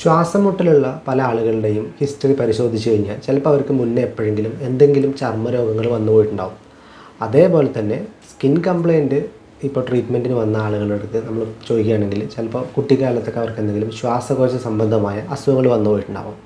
ശ്വാസം മുട്ടലുള്ള പല ആളുകളുടെയും ഹിസ്റ്ററി പരിശോധിച്ച് കഴിഞ്ഞാൽ ചിലപ്പോൾ അവർക്ക് മുന്നേ എപ്പോഴെങ്കിലും എന്തെങ്കിലും ചർമ്മരോഗങ്ങൾ വന്നു പോയിട്ടുണ്ടാവും. അതേപോലെ തന്നെ സ്കിൻ കംപ്ലയിന്റ് ഇപ്പോൾ ട്രീറ്റ്മെന്റിന് വന്ന ആളുകളുടെ അടുത്ത് നമ്മൾ ചോദിക്കുകയാണെങ്കിൽ ചിലപ്പോൾ കുട്ടിക്കാലത്തൊക്കെ അവർക്ക് എന്തെങ്കിലും ശ്വാസകോശ സംബന്ധമായ അസുഖങ്ങൾ വന്നു പോയിട്ടുണ്ടാവും.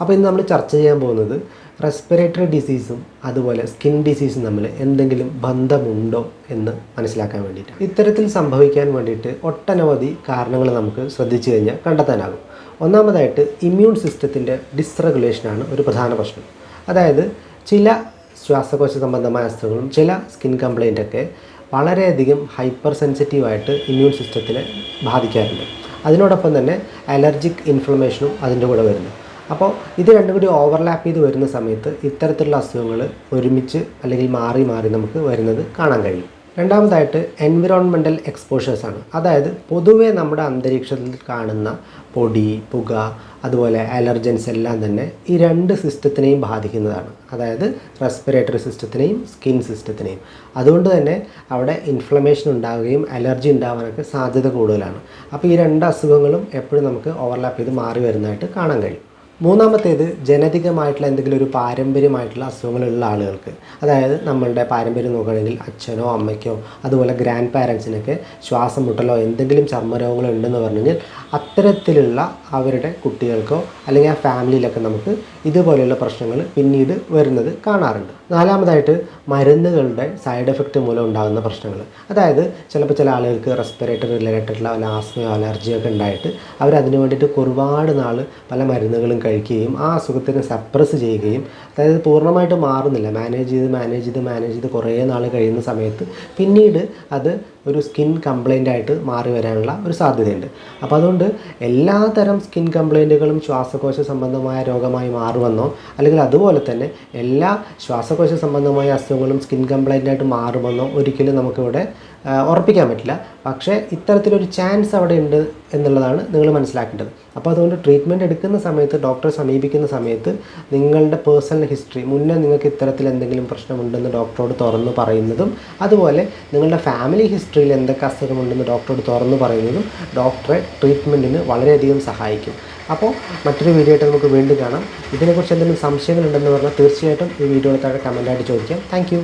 അപ്പോൾ ഇന്ന് നമ്മൾ ചർച്ച ചെയ്യാൻ പോകുന്നത് റെസ്പിറേറ്ററി ഡിസീസും അതുപോലെ സ്കിൻ ഡിസീസും തമ്മിൽ എന്തെങ്കിലും ബന്ധമുണ്ടോ എന്ന് മനസ്സിലാക്കാൻ വേണ്ടിയിട്ടാണ്. ഇത്തരത്തിൽ സംഭവിക്കാൻ വേണ്ടിയിട്ട് ഒട്ടനവധി കാരണങ്ങൾ നമുക്ക് ശ്രദ്ധിച്ചു കഴിഞ്ഞാൽ കണ്ടെത്താനാകും. ഒന്നാമതായിട്ട് ഇമ്മ്യൂൺ സിസ്റ്റത്തിന്റെ ഡിസ്റെഗുലേഷനാണ് ഒരു പ്രധാന പ്രശ്നം. അതായത് ചില ശ്വാസകോശ സംബന്ധമായ അസുഖങ്ങളും ചില സ്കിൻ കംപ്ലൈന്റ് ഒക്കെ വളരെയധികം ഹൈപ്പർ സെൻസിറ്റീവായിട്ട് ഇമ്മ്യൂൺ സിസ്റ്റത്തിനെ ബാധിക്കാറുണ്ട്. അതിനോടൊപ്പം തന്നെ അലർജിക് ഇൻഫ്ലമേഷനും അതിന്റെ കൂടെ വരുന്നു. അപ്പോൾ ഇത് രണ്ടും കൂടി ഓവർലാപ്പ് ചെയ്ത് വരുന്ന സമയത്ത് ഇത്തരത്തിലുള്ള അസുഖങ്ങൾ ഒരുമിച്ച് അല്ലെങ്കിൽ മാറി മാറി നമുക്ക് വരുന്നത് കാണാൻ കഴിയും. രണ്ടാമതായിട്ട് എൻവിറോൺമെന്റൽ എക്സ്പോഷേഴ്സ് ആണ്. അതായത് പൊതുവെ നമ്മുടെ അന്തരീക്ഷത്തിൽ കാണുന്ന പൊടി പുക അതുപോലെ അലർജൻസ് എല്ലാം തന്നെ ഈ രണ്ട് സിസ്റ്റത്തിനെയും ബാധിക്കുന്നതാണ്. അതായത് റെസ്പിറേറ്ററി സിസ്റ്റത്തിനെയും സ്കിൻ സിസ്റ്റത്തിനെയും അതുകൊണ്ട് തന്നെ അവിടെ ഇൻഫ്ലമേഷൻ ഉണ്ടാവുകയും അലർജി ഉണ്ടാവാനൊക്കെ സാധ്യത കൂടുതലാണ്. അപ്പോൾ ഈ രണ്ട് അസുഖങ്ങളും എപ്പോഴും നമുക്ക് ഓവർലാപ്പ് ചെയ്ത് മാറി വരുന്നതായിട്ട് കാണാൻ കഴിയും. മൂന്നാമത്തേത് ജനതികമായിട്ടുള്ള എന്തെങ്കിലും ഒരു പാരമ്പര്യമായിട്ടുള്ള അസുഖങ്ങളുള്ള ആളുകൾക്ക്. അതായത് നമ്മളുടെ പാരമ്പര്യം നോക്കുകയാണെങ്കിൽ അച്ഛനോ അമ്മയ്ക്കോ അതുപോലെ ഗ്രാൻഡ് പാരൻസിനൊക്കെ ശ്വാസം മുട്ടലോ എന്തെങ്കിലും ചർമ്മരോഗങ്ങളോ ഉണ്ടെന്ന് പറഞ്ഞു കഴിഞ്ഞാൽ അത്തരത്തിലുള്ള അവരുടെ കുട്ടികൾക്കോ അല്ലെങ്കിൽ ആ ഫാമിലിയിലൊക്കെ നമുക്ക് ഇതുപോലെയുള്ള പ്രശ്നങ്ങൾ പിന്നീട് വരുന്നത് കാണാറുണ്ട്. നാലാമതായിട്ട് മരുന്നുകളുടെ സൈഡ് എഫക്റ്റ് മൂലം ഉണ്ടാകുന്ന പ്രശ്നങ്ങൾ. അതായത് ചിലപ്പോൾ ചില ആളുകൾക്ക് റെസ്പിറേറ്ററി റിലേറ്റഡുള്ള ആസ്മയോ അലർജിയോ ഒക്കെ ഉണ്ടായിട്ട് അവർ അതിന് വേണ്ടിയിട്ട് ഒരുപാട് നാൾ പല മരുന്നുകളും കഴിക്കുകയും ആ അസുഖത്തിനെ സപ്രസ് ചെയ്യുകയും അതായത് പൂർണമായിട്ട് മാറുന്നില്ല. മാനേജ് ചെയ്ത് മാനേജ് ചെയ്ത് മാനേജ് ചെയ്ത് കുറേ നാൾ കഴിയുന്ന സമയത്ത് പിന്നീട് അത് ഒരു സ്കിൻ കംപ്ലൈന്റ് ആയിട്ട് മാറി വരാനുള്ള ഒരു സാധ്യതയുണ്ട്. അപ്പോൾ അതുകൊണ്ട് എല്ലാതരം സ്കിൻ കംപ്ലൈന്റുകളും ശ്വാസകോശ സംബന്ധമായ രോഗമായി മാറുമെന്നോ അല്ലെങ്കിൽ അതുപോലെ തന്നെ എല്ലാ ശ്വാസകോശ സംബന്ധമായ അസുഖങ്ങളും സ്കിൻ കംപ്ലൈന്റ് ആയിട്ട് മാറുമെന്നോ ഒരിക്കലും നമുക്കിവിടെ ഉറപ്പിക്കാൻ പറ്റില്ല. പക്ഷേ ഇത്തരത്തിലൊരു ചാൻസ് അവിടെ ഉണ്ട് എന്നുള്ളതാണ് നിങ്ങൾ മനസ്സിലാക്കേണ്ടത്. അപ്പോൾ അതുകൊണ്ട് ട്രീറ്റ്മെന്റ് എടുക്കുന്ന സമയത്ത് ഡോക്ടറെ സമീപിക്കുന്ന സമയത്ത് നിങ്ങളുടെ പേഴ്സണൽ ഹിസ്റ്ററി മുന്നേ നിങ്ങൾക്ക് ഇത്തരത്തിൽ എന്തെങ്കിലും പ്രശ്നമുണ്ടെന്ന് ഡോക്ടറോട് തുറന്ന് പറയുന്നതും അതുപോലെ നിങ്ങളുടെ ഫാമിലി ഹിസ്റ്ററിയിൽ എന്തൊക്കെ അസുഖമുണ്ടെന്ന് ഡോക്ടറോട് തുറന്ന് പറയുന്നതും ഡോക്ടറെ ട്രീറ്റ്മെന്റിന് വളരെയധികം സഹായിക്കും. അപ്പോൾ മറ്റൊരു വീഡിയോ ആയിട്ട് നമുക്ക് വീണ്ടും കാണാം. ഇതിനെക്കുറിച്ച് എന്തെങ്കിലും സംശയങ്ങളുണ്ടെന്ന് പറഞ്ഞാൽ തീർച്ചയായിട്ടും ഈ വീഡിയോയുടെ താഴെ കമന്റായിട്ട് ചോദിക്കാം. താങ്ക്